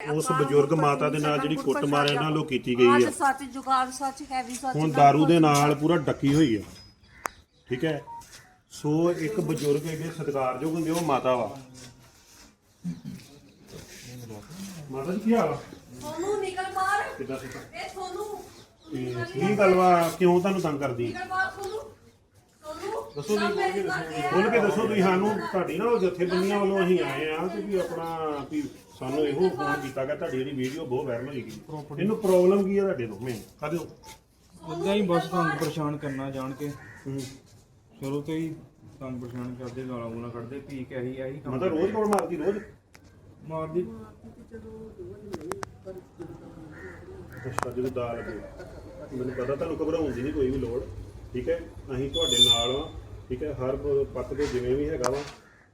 ਉਸ ਬਜ਼ੁਰਗ ਮਾਤਾ ਦੇ ਨਾਲ ਜਿਹੜੀ ਕੁੱਟਮਾਰ ਇਹਨਾਂ ਵੱਲੋਂ ਕੀਤੀ ਗਈ ਅੱਜ ਆ ਸੱਚ ਜੁਗਾੜ ਸੱਚ ਹੈ ਸੱਚ ਹੁਣ दारू ਦੇ ਨਾਲ ਪੂਰਾ ਡੱਕੀ ਹੋਈ ਆ। ਠੀਕ ਹੈ? ਸੋ ਇੱਕ ਬਜ਼ੁਰਗ ਇਹਦੇ ਸਤਿਕਾਰਯੋਗ ਹੁੰਦੇ ਉਹ ਮਾਤਾ ਵਾ। ਮਾਤਾ ਜੀ ਕੀ ਹਾਲ ਆ? ਸੋਨੂੰ ਨਿਕਲ ਕਿੱਦਾਂ ਸਿੱਧਾ ਇਹ ਸੋਨੂੰ। ਤੇ ਕੀ ਗੱਲ ਵਾ? ਕਿਉਂ ਤੁਹਾਨੂੰ ਤੰਗ ਕਰਦੀ? ਨਿਕਲ ਦੱਸੋ ਸਭ ਜੀ, ਮੇਰੀ ਗੱਲ ਤੇ ਖੁੱਲ ਕੇ ਦੱਸੋ ਤੁਸੀਂ ਸਾਨੂੰ ਤੁਹਾਡੀ ਨਾ ਉਹ ਜਥੇਬੰਦੀਆਂ ਵੱਲੋਂ ਅਸੀਂ ਆਏ ਆ ਤੇ ਵੀ ਆਪਣਾ ਵੀ ਸਾਨੂੰ ਇਹੋ ਫੋਨ ਕੀਤਾ ਗਿਆ ਤੁਹਾਡੀ ਜਿਹੜੀ ਵੀਡੀਓ ਬਹੁਤ ਵਾਇਰਲ ਹੋਈ ਗਈ। ਇਹਨੂੰ ਪ੍ਰੋਬਲਮ ਕੀ ਆ ਤੁਹਾਡੇ ਤੋਂ ਮੈਂ ਕਹਦੋ ਇਦਾਂ ਹੀ ਬਸ ਤੰਗ ਪਰੇਸ਼ਾਨ ਕਰਨਾ ਜਾਣ ਕੇ। ਸ਼ੁਰੂ ਤੋਂ ਹੀ ਤੰਗ ਪਰੇਸ਼ਾਨ ਕਰਦੇ ਗਾਲਾਂ ਗੂਲਾਂ ਕੱਢਦੇ ਪੀ ਕੇ ਆਹੀ ਆਹੀ ਕੰਮ ਮਤਲਬ ਰੋਜ਼ ਕੋਲ ਮਾਰਦੀ ਰੋਜ਼? ਮਾਰਦੀ। ਅੱਛਾ ਜਦੋਂ ਦਾ ਲੱਗੇ। ਮੈਨੂੰ ਪਤਾ ਤੁਹਾਨੂੰ ਘਬਰਾਉਣ ਦੀ ਨਹੀਂ ਕੋਈ ਵੀ ਲੋੜ ਠੀਕ ਹੈ? ਅਸੀਂ ਤੁਹਾਡੇ ਨਾਲ ਆ ਠੀਕ ਹੈ? ਹਰ ਪ- ਪੱਖ ਦੇ ਜਿਵੇਂ ਵੀ ਹੈਗਾ ਵਾ।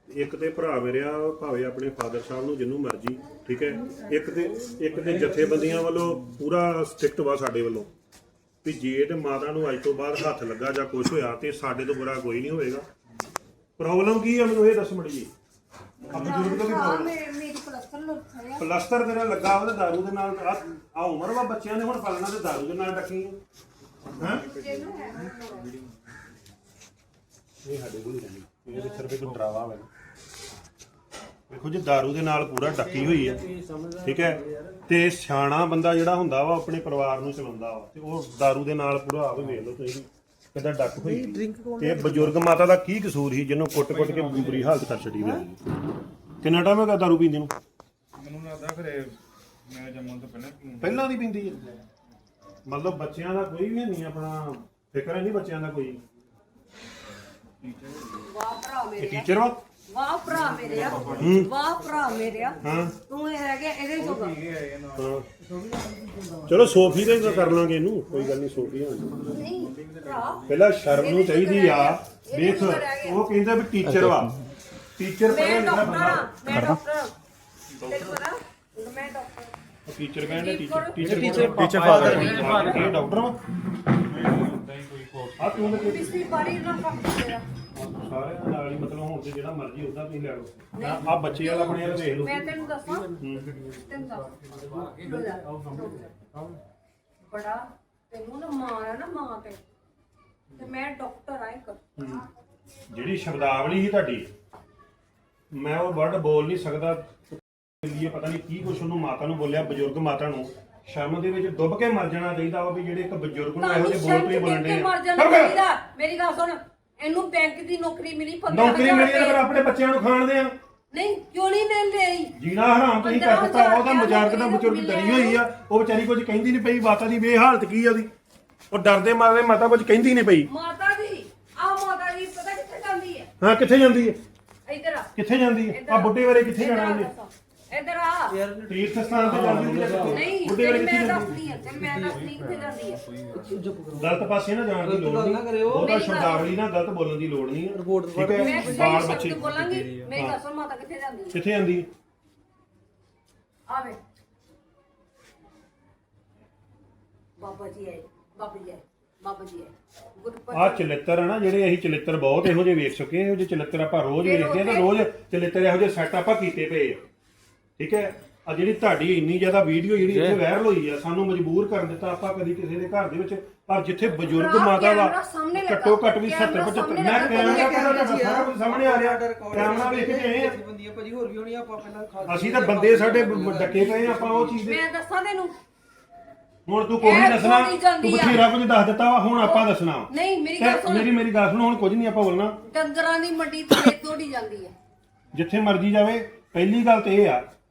ਇੱਕ ਤੇ ਭਰਾ ਮੇਰਿਆ ਭਾਵੇਂ ਆਪਣੇ ਫਾਦਰ ਸਾਹਿਬ ਨੂੰ ਜਿੰਨੂੰ ਮਰਜ਼ੀ ਠੀਕ ਹੈ? ਇੱਕ ਤੇ ਇੱਕ ਤੇ ਜਥੇਬੰਦੀਆਂ ਵੱਲੋਂ ਪੂਰਾ ਸਟ੍ਰਿਕਟ ਵਾ ਸਾਡੇ ਵੱਲੋਂ ਵੀ ਜੇ ਤੇ ਮਾਤਾ ਨੂੰ ਅੱਜ ਤੋਂ ਬਾਅਦ ਹੱਥ ਲੱਗਾ ਜਾਂ ਕੁਝ ਹੋਇਆ ਤੇ ਸਾਡੇ ਤੋਂ ਬੁਰਾ ਕੋਈ ਨਹੀਂ ਹੋਵੇਗਾ। ਪ੍ਰੋਬਲਮ ਕੀ ਹੈ ਮੈਨੂੰ ਇਹ ਦੱਸ ਮੜੀ ਜੀ ਬਜ਼ੁਰਗ ਤੋਂ ਕੀ ਹਾਂ ਪ੍ਰੋਬਲਮ। ਮੇਰੇ ਮੇਰੀ ਪਲਸਤਰ ਲੁੱਟ ਹੈ ਪਲਸਟਰ ਤੇਰਾ ਲੱਗਾ ਉਹਦੇ ਦਾਰੂ ਦੇ ਨਾਲ ਆ ਉਮਰ ਵਾ ਬੱਚਿਆਂ ਨੇ ਹੁਣ ਪਾਲਣਾ ਤੇ ਦਾਰੂ ਦੇ ਨਾਲ ਡੱਕੀ ਹੈ? ਇਹ ਸਾਡੇ ਕੋਲ ਹੀ ਰਹਿੰਦੀ ਇਹ ਤੇ ਸਿਰਫ ਇੱਕ ਡਰਾਵਾ ਵਾ। ਵੇਖੋ ਜੀ ਦਾਰੂ ਦੇ ਨਾਲ ਪੂਰਾ ਡੱਕੀ ਹੋਈ ਹੈ ਠੀਕ ਹੈ? ਤੇ ਸਿਆਣਾ ਬੰਦਾ ਜਿਹੜਾ ਹੁੰਦਾ ਵਾ ਆਪਣੇ ਪਰਿਵਾਰ ਨੂੰ ਚਲਾਉਂਦਾ ਵਾ। ਤੇ ਉਹ ਦਾਰੂ ਦੇ ਨਾਲ ਪੂਰਾ ਆਪ ਵੇਖ ਲਓ ਤੁਸੀਂ ਕਿੱਦਾਂ ਡੱਕ ਹੋਈ। ਤੇ ਬਜ਼ੁਰਗ ਮਾਤਾ ਦਾ ਕੀ ਕਸੂਰ ਸੀ ਜਿਹਨੂੰ ਕੁੱਟ-ਕੁੱਟ ਕੇ ਬੁਰੀ ਹਾਲਤ ਕਰ ਛੱਡੀ ਹੋਈ ਕਿੰਨਾ ਟਾਈਮ ਹੋ ਗਿਆ ਦਾਰੂ ਪੀਂਦੀ ਨੂੰ? ਮੈਨੂੰ ਲੱਗਦਾ ਖਰੇ ਮੈਂ ਜੰਮਣ ਤੋਂ ਪਹਿਲਾਂ ਪਹਿਲਾਂ ਦੀ ਪਿੰਦੀ ਹੈ ਮਤਲਬ ਬੱਚਿਆਂ ਦਾ ਕੋਈ ਵੀ ਨਹੀਂ ਆਪਣਾ ਫਿਕਰ ਨਹੀਂ ਬੱਚਿਆਂ ਦਾ ਕੋਈ? ਵਾਹ ਭਰਾ ਇਹ ਮੇਰੇ ਟੀਚਰ ਵਾ? ਵਾਹ ਭਰਾ ਮੇਰੇ ਆ। ਵਾਹ ਭਰਾ ਮੇਰੇ ਆ। ਹਾਂ। ਤੂੰ ਇਹ ਰਹਿ ਗਿਆ ਇਹਦੇ ਜੋਗਾ ਹਾਂ। ਚਲੋ ਸੋਫੀ ਦੇ ਤਾਂ ਕਰ ਲਾਂਗੇ ਇਹਨੂੰ। ਕੋਈ ਗੱਲ ਨਹੀਂ ਸੋਫੀ ਹਾਂ ਨਹੀਂ ਭਰਾ। ਪਹਿਲਾਂ ਸ਼ਰਮ ਨੂੰ ਚਾਹੀਦੀ ਆ। ਦੇਖ ਉਹ ਕਹਿੰਦਾ ਵੀ ਟੀਚਰ ਵਾ। ਟੀਚਰ ਮੈਂ ਪਹਿਲਾਂ ਲਿਖਿਆ ਡਾਕਟਰ ਬੰਦਾ। ਆ ਮੈਂ ਡਾਕਟਰ ਆ। ਤੈਨੂੰ ਪਤਾ ਮੈਂ ਡਾਕਟਰ ਟੀਚਰ ਕਹਿੰਦਾ teacher teacher teacher teacher father ਇਹ ਡਾਕਟਰ ਵਾ। ਇਦਾਂ ਹੀ ਕੋਈ ਕੋਰਸ ਆ ਤੂੰ ਤੇ ਪਿਛਲੀ ਵਾਰੀ ਨਾ ਕੰਮ ਤੇਰਾ ਸਾਰਿਆਂ ਨਾਲ ਹੀ ਮਤਲਬ ਹੁਣ ਤੇ ਜਿਹੜਾ ਮਰਜ਼ੀ ਉਹਦਾ ਤੁਸੀਂ ਲੈ ਲਓ। ਆ ਬੱਚੇ ਵਾਲਾ ਆਪਣੇ ਵਾਲਾ ਦੇਖ ਲਓ। ਮੈਂ ਤੈਨੂੰ ਦੱਸਾਂ। ਤੈਨੂੰ ਦੱਸ। ਬੜਾ ਤੈਨੂੰ ਨਾ ਮਾਂ ਆ ਨਾ ਮਾਂ ਤੇ। ਤੇ ਮੈਂ ਡਾਕਟਰ ਆ ਇੱਕ। ਜਿਹੜੀ ਸ਼ਬਦਾਵਲੀ ਸੀ ਤੁਹਾਡੀ ਮੈਂ ਉਹ ਵਰਡ ਬੋਲ ਨਹੀਂ ਸਕਦਾ। ਲਈ ਪਤਾ ਨਹੀਂ ਕੀ ਕੁਛ ਉਹਨੂੰ ਮਾਤਾ ਨੂੰ ਬੋਲਿਆ ਬਜ਼ੁਰਗ ਮਾਤਾ ਨੂੰ। ਸ਼ਰਮ ਦੇ ਵਿੱਚ ਡੁੱਬ ਕੇ ਮਰ ਜਾਣਾ ਚਾਹੀਦਾ ਵਾ ਵੀ ਜਿਹੜੇ ਇੱਕ ਬਜ਼ੁਰਗ ਨੂੰ ਇਹੋ ਜਿਹੇ ਬੋਲ ਸ਼ਰਮ ਤੋਂ ਹੀ ਬੋਲਣ ਦੇ ਮਰ ਜਾਣਾ ਚਾਹੀਦਾ। ਮੇਰੀ ਗੱਲ ਸੁਣ। ਇਹਨੂੰ ਬੈਂਕ ਦੀ ਨੌਕਰੀ ਮਿਲੀ 15 ਨੌਕਰੀ ਮਿਲੀ ਤਾਂ ਫਿਰ ਆਪਣੇ ਬੱਚਿਆਂ ਨੂੰ ਖਾਣ ਦੇ ਆ। ਨਹੀਂ ਕਿਉਂ ਨਹੀਂ ਮਿਲ ਰਹੀ ਜੀਣਾ ਹਰਾਮ ਤੁਸੀਂ ਕਰ ਦਿੱਤਾ ਉਹਦਾ ਮਜ਼ਾਕ ਦਾ ਬਜ਼ੁਰਗ ਡਰੀ ਹੋਈ ਆ ਉਹ ਵਿਚਾਰੀ ਕੁਝ ਕਹਿੰਦੀ ਨਹੀਂ ਪਈ ਮਾਤਾ ਦੀ ਵੇ ਹਾਲਤ ਕੀ ਆ ਉਹਦੀ? ਉਹ ਡਰਦੇ ਮਾਰੇ ਮਾਤਾ ਕੁਝ ਕਹਿੰਦੀ ਨਹੀਂ ਪਈ। ਮਾਤਾ ਜੀ ਆ ਮਾਤਾ ਜੀ ਪਤਾ ਕਿੱਥੇ ਜਾਂਦੀ ਹੈ? ਹਾਂ ਕਿੱਥੇ ਜਾਂਦੀ ਹੈ? ਇੱਧਰ ਆ। ਕਿੱਥੇ ਜਾਂਦੀ ਹੈ? ਆ। ਬੁੱਢੇ ਵਾਲੇ ਕਿੱਥੇ ਜਾਣਾ ਉਹਨੇ। ਇੱਧਰ ਆ। ਤੀਰਥ ਸਥਾਨ ਤੇ ਜਾਂਦੀ? ਨਹੀਂ ਬੁੱਢੇ ਵਾਲੇ ਤੈਨੂੰ ਕਿੱਥੇ ਮੈਂ ਜਾਂਦੀ ਦੱਸਦੀ ਆ ਤੇ ਮੈਂ ਦੱਸਦੀ ਕਿੱਥੇ ਜਾਂਦੀ ਹੈ ਗਲਤ ਪਾਸੇ ਨਾ ਜਾਣ ਦੀ ਲੋੜ ਨਹੀਂ। ਬਹੁਤਾ ਮੇਰੀ ਗੱਲ- ਸ਼ਬਦਾਵਲੀ ਨਾਲ ਗਲਤ ਬੋਲਣ ਦੀ ਲੋੜ ਨਹੀਂ ਠੀਕ ਮੈਂ ਹੈ? ਸਹੀ ਬਾਲ ਸ਼ਬਦ ਬੱਚੇ ਬੋਲਾਂਗੀ ਮੇਰੀ ਗੱਲ ਸੁਣ ਮਾਤਾ ਕਿੱਥੇ ਜਾਂਦੀ ਹੈ ਕਿੱਥੇ ਜਾਂਦੀ ਹੈ? ਆਵੇ। ਬਾਬਾ ਜੀ ਆਏ ਬਾਬਾ ਜੀ ਆਏ ਬਾਬਾ ਜੀ ਆਏ। ਗੁਰਪਤ ਆਹ ਚਲਿੱਤਰ ਹੈ ਨਾ ਜਿਹੜੇ ਅਸੀਂ ਚਲਿੱਤਰ ਬਹੁਤ ਇਹੋ ਜਿਹੇ ਵੇਖ ਚੁੱਕੇ ਹਾਂ ਇਹੋ ਜਿਹੇ ਚਲਿੱਤਰ ਆਪਾਂ ਰੋਜ਼ ਵੇਖਦੇ ਹਾਂ ਤੇ ਰੋਜ਼ ਚਲਿੱਤਰ ਇਹੋ ਜਿਹੇ ਸੈੱਟ ਆਪਾਂ ਕੀਤੇ ਪਏ ਆ। ਠੀਕ ਹੈ? ਆ ਜਿਹੜੀ ਤੁਹਾਡੀ ਇੰਨੀ ਜ਼ਿਆਦਾ ਵੀਡੀਓ ਜਿਹੜੀ ਇੱਥੇ ਵਾਇਰਲ ਹੋਈ ਆ ਸਾਨੂੰ ਮਜਬੂਰ ਕਰ ਦਿੱਤਾ ਆਪਾਂ ਕਦੀ ਕਿਸੇ ਦੇ ਘਰ ਦੇ ਵਿੱਚ ਪਰ ਜਿੱਥੇ ਬਜ਼ੁਰਗ ਮਾਤਾ ਵਾ। ਘੱਟੋ ਘੱਟ ਵੀ ਕੈਮਰਾ 70 75 ਸਾਹਮਣੇ ਮੈਂ ਕੈਮਰਾ ਕਹਿੰਦਾ ਸਾਰਾ ਕੁਝ ਸਾਹਮਣੇ ਆ ਰਿਹਾ। ਕੈਮਰਾ ਵੇਖ ਕੇ ਆਏ ਆ। ਬੰਦੀਆਂ ਭਾਜੀ ਹੋਰ ਵੀ ਹੋਣੀ ਆਪਾਂ ਪਹਿਲਾਂ ਅਸੀਂ ਤਾਂ ਬੰਦੇ ਸਾਡੇ ਡੱਕੇ ਪਏ ਆ, ਆਪਾਂ ਉਹ ਚੀਜ਼ ਦੇ ਮੈਂ ਦੱਸਾਂ ਤੈਨੂੰ। ਹੁਣ ਤੂੰ ਕੋਈ ਨਹੀਂ ਦੱਸਣਾ। ਤੂੰ। ਬਥੇਰਾ ਕੁਝ ਦੱਸ ਦਿੱਤਾ ਵਾ ਹੁਣ ਆਪਾਂ ਦੱਸਣਾ। ਨਹੀਂ ਮੇਰੀ ਗੱਲ ਸੁਣ। ਮੇਰੀ ਮੇਰੀ ਗੱਲ ਸੁਣ ਹੁਣ ਕੁਝ ਨਹੀਂ ਆਪਾਂ ਬੋਲਣਾ। ਡੰਗਰਾਂ ਦੀ ਮੰਡੀ ਤੇ ਤੋੜੀ ਜਾਂਦੀ ਹੈ ਜਿੱਥੇ ਮਰਜ਼ੀ ਜਾਵੇ ਪਹਿਲੀ ਗੱਲ ਤੇ ਇਹ ਆ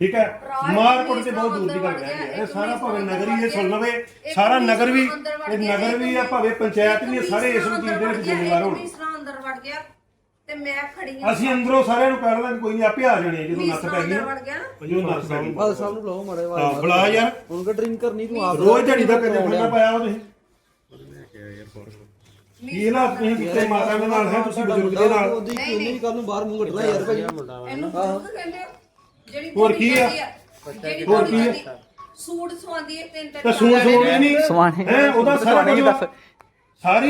ਠੀਕ ਹੈ? ਮਾਰ ਕੁੱਟ ਤੇ ਬਹੁਤ ਦੂਰ ਦੀ ਗੱਲ ਰਹਿ ਗਈ ਹੈ ਇਹ ਸਾਰਾ ਭਾਵੇਂ ਨਗਰ ਹੀ ਇਹ ਸੁਣ ਲਵੇ ਸਾਰਾ ਨਗਰ ਵੀ ਇਹ ਨਗਰ ਵੀ ਆ ਭਾਵੇਂ ਪੰਚਾਇਤ ਵੀ ਇਹ ਸਾਰੇ ਇਸ ਚੀਜ਼ ਦੇ ਵਿੱਚ ਜ਼ਿੰਮੇਵਾਰ ਹੋਣ। ਤੀਸਰਾ ਅੰਦਰ ਵੜ ਗਿਆ ਤੇ ਮੈਂ ਖੜੀ ਹਾਂ। ਅਸੀਂ ਅੰਦਰੋਂ ਸਾਰਿਆਂ ਨੂੰ ਕਹਿ ਕੋਈ ਨਹੀਂ ਆਪੇ ਆ ਜਾਣੇ ਜਦੋਂ ਨੱਥ ਪੈ ਗਈ ਅੰਦਰ ਨਾ ਵੜ ਗਿਆ। ਨਾ ਜਦੋਂ ਨੱਥ ਪੈ ਗਈ ਬਾਦ ਸਾਹਿਬ ਨੂੰ ਬੁਲਾਓ ਮਾੜੇ ਹਾਂ ਬੁਲਾ ਯਾਰ। ਹੁਣ ਕਾ ਡਰਿੰਕ ਕਰਨੀ ਤੂੰ ਆਪ ਰੋਜ਼ ਦਿਹਾੜੀ ਦਾ ਕਦੇ ਖਾਣਾ ਪਾਇਆ ਉਹ ਤੁਸੀਂ। ਕੀ ਨਾ ਤੁਸੀਂ ਕਿਤੇ ਮਾਤਾ ਦੇ ਨਾਲ ਹੈ ਤੁਸੀਂ ਬਜ਼ੁਰਗ ਦੇ ਨਾਲ? ਉਹਦੀ ਨਹੀਂ ਕੱਲ ਨੂੰ ਬਾਹਰ ਮੂੰਹ ਕੱਢਣਾ ਯਾਰ ਭਾਈ। ਇਹਨੂੰ ਕਹਿੰਦੇ ਆ ਜਿਹੜੀ ਹੋਰ ਕੀ ਆ? ਜਿਹੜੀ ਹੋਰ ਕੀ ਆ? ਤੁਹਾਡੀ ਸੂਟ ਸਵਾਉਂਦੀ ਹੈ ਤਿੰਨ ਤਿੰਨ ਤਾਂ ਸੂਟ ਸੂਟ ਨਹੀਂ ਸਵਾਣੇ ਹੈ ਉਹਦਾ ਸਾਰਾ ਕੁਝ ਸਾਰੀ